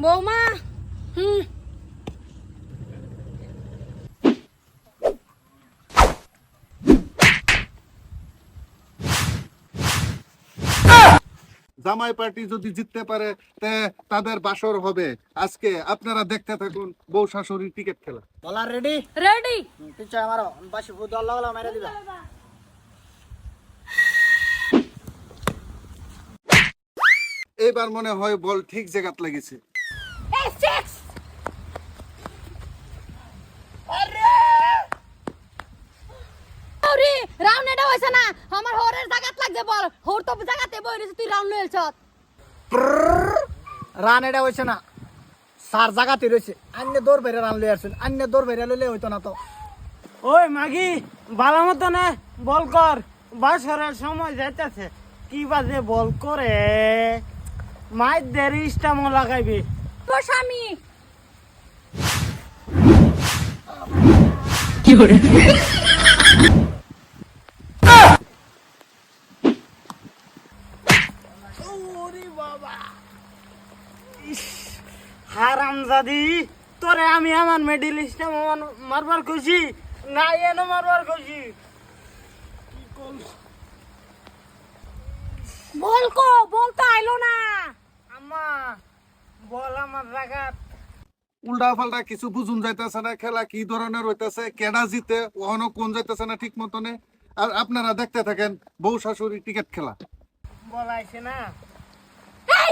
বৌমা হুম। জামাই পার্টি যদি জিততে পারে তাদের বাসর হবে। আজকে আপনারা দেখতে থাকুন বউ শাশুড়ি টিকিট খেলা। বলার রেডি? রেডি। পিছায় মারো বাসি ফুট আল্লাহ আল্লাহ মেরে দিবা। এবার মনে হয় বল ঠিক জায়গাত লেগেছে। সিক্স আরে! রাউন্ড এটা হইছে না। আমার হোরের জায়গাত লাগছে বল। হোর তো জায়গাতে বই রইছে তুই রাউন্ড লইছ রান এটা হয়েছে না। সার জাগাতে রয়েছে। আন্য দৌড় বেড়ে রান লই আসছেন আন্য দৌড় বেড়ে লইলে হইতো না তো। ওই মাগি ভালো মতো না বল কর। বাসরের সময় যাইতেছে। কি বাজে বল করে? মায়ের দেরি ইস্টামো লাগাইবি। স্বামী ওরে বাবা। ইস, তোরে আমি আমার মেডিল ইস্টাম মারবার খুশি না এনে মারবার খুশি কি করব? বল কো বল আইলো না আম্মা বল আমার জায়গা উল্টা পাল্টা কিছু বুঝুন যাইতেছে না খেলা কি ধরনের হইতেছে কেডা জিতে ওখানে কোন যাইতেছে না ঠিক মতনে। আর আপনারা দেখতে থাকেন বউ শাশুড়ি টিকিট খেলা। বল আইছে না এই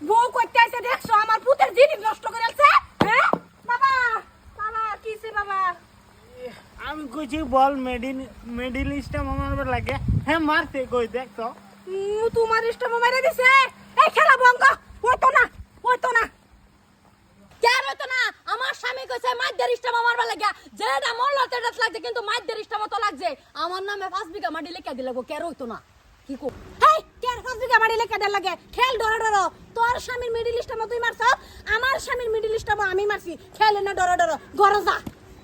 বউ করতে আইছে দেখছ আমার পুতের জিনিস নষ্ট করে আছে হ্যাঁ বাবা বাবা কিসে বাবা? আমি কইছি বল মেডিল মেডেল ইস্টাম মারবার লাগে। হ্যাঁ মারতে কই দেখ তো উম, তোমার ইষ্টম মেরে দিছে। এই খেলা বঙ্গ ওতো না ওতো না। হতো না। আমার স্বামী কইছে, মাইদের ইষ্টম মারবা লাগে যেটা মরলো তেটা লাগছে, কিন্তু মাইদের ইষ্টম তো লাগছে। আমার নামে পাঁচ বিঘা মাটি লিখে দিলে গো কেন হইতো না। কি কো হেই কেন পাঁচ বিঘা মাটি লিখে দেন লাগে। খেল ডরো ডরো। তোর স্বামীর মিডিল ইষ্টম তুই মারছ? আমার স্বামীর মিডিল ইষ্টম আমি মারছি। খেল না ডরো ডরো। ঘর যা।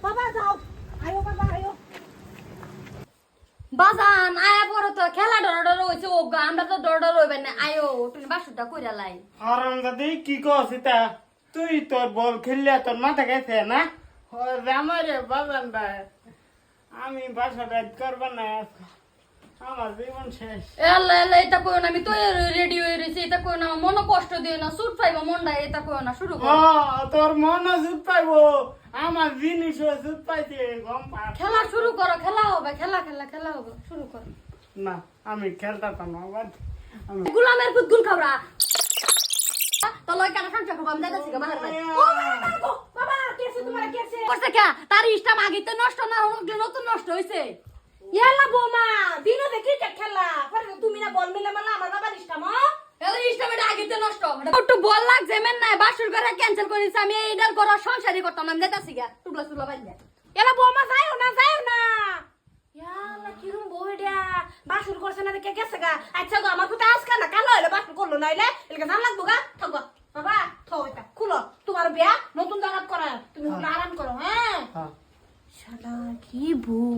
বাবা, যাও। আয়ো বাবা, আয়ো। বাজান, আয়া পরে তো খেলা ডর ডর হইছে, ও আমরা তো ডর ডর হইবেন না। আয়ো, তুমি বাসুটা কইরা লাই। হারাম দাদি কি কস এটা তুই তোর বল খেললে তোর মাথা গেছে না? আমারে বাজান ভাই আমি বাসা রাইড করবার না আমার জীবন শেষ। এটা কইও না আমি তো রেডি হয়ে রইছি এটা কইও না কষ্ট দিও না সুট পাইবো মনটা এটা কইও না শুরু কর। তোর মন পাইবো আমার জিনিস জুত পাইছে গম পা খেলা শুরু করো খেলা হবে খেলা খেলা খেলা হবে শুরু করো। না আমি খেলতাম না গুলামের পুত গুল খাবরা। তার ইস্টাম আগিতে নষ্ট না হলো নতুন নষ্ট হইছে। ইয়ালা বোমা দিনো দেখি খেলা। তুমি না বল মিলে মালা আমার বাবার এলা ইস্টাম বল লাগছে মেন নাই বাসুর করে ক্যান্সেল করিস আমি এইটার করো সংসারই করতাম আমি দাদাছি গা টুকলা টুকলা বাই ইয়ালা বোমা যাইও না যাইও না। ইয়ালা কিরম বইডা বাসুর করছে না কে গেছে গা? আচ্ছা গো আমার কোথায় আজকে না কালো হইলে বাসুর করল না হইলে? এলাকা জান লাগবো গা? থাকো বাবা থো এটা খুলো। তোমার বিয়া নতুন জায়গা করা তুমি ওখানে আরাম করো হ্যাঁ? হ্যাঁ। শালা কি বউ।